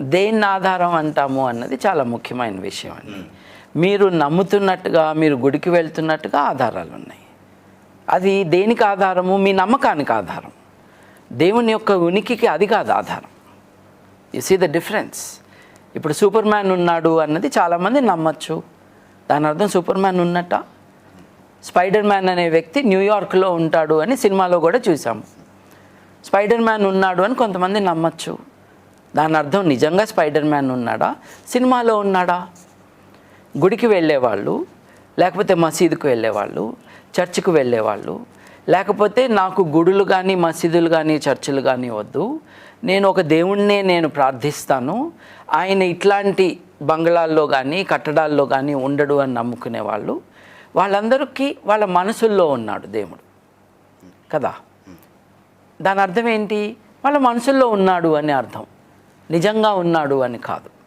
దేన్ని ఆధారం అంటాము అన్నది చాలా ముఖ్యమైన విషయం అండి. మీరు నమ్ముతున్నట్టుగా మీరు గుడికి వెళ్తున్నట్టుగా ఆధారాలు ఉన్నాయి. అది దేనికి ఆధారము? మీ నమ్మకానికి ఆధారం. దేవుని యొక్క ఉనికికి అది కాదు ఆధారం. యు సీ ద డిఫరెన్స్ ఇప్పుడు సూపర్ మ్యాన్ ఉన్నాడు అన్నది చాలామంది నమ్మచ్చు. దాని అర్థం సూపర్ మ్యాన్ ఉన్నట్ట? స్పైడర్ మ్యాన్ అనే వ్యక్తి న్యూయార్క్లో ఉంటాడు అని సినిమాలో కూడా చూసాము. స్పైడర్ మ్యాన్ ఉన్నాడు అని కొంతమంది నమ్మచ్చు. దాని అర్థం నిజంగా స్పైడర్ మ్యాన్ ఉన్నాడా? సినిమాలో ఉన్నాడా? గుడికి వెళ్ళేవాళ్ళు? లేకపోతే మసీదుకు వెళ్ళేవాళ్ళు? చర్చికి వెళ్ళేవాళ్ళు? లేకపోతే నాకు గుడులు కానీ మసీదులు కానీ చర్చిలు కానీ వద్దు. నేను ఒక దేవుణ్ణే నేను ప్రార్థిస్తాను. ఆయన ఇట్లాంటి బంగ్లాల్లో కానీ కట్టడాల్లో కానీ ఉండడు అని నమ్ముకునే వాళ్ళు వాళ్ళందరికీ వాళ్ళ మనసుల్లో ఉన్నాడు దేవుడు. కదా? దాని అర్థం ఏంటి? వాళ్ళ మనసుల్లో ఉన్నాడు అని అర్థం. నిజంగా ఉన్నాడు అని కాదు.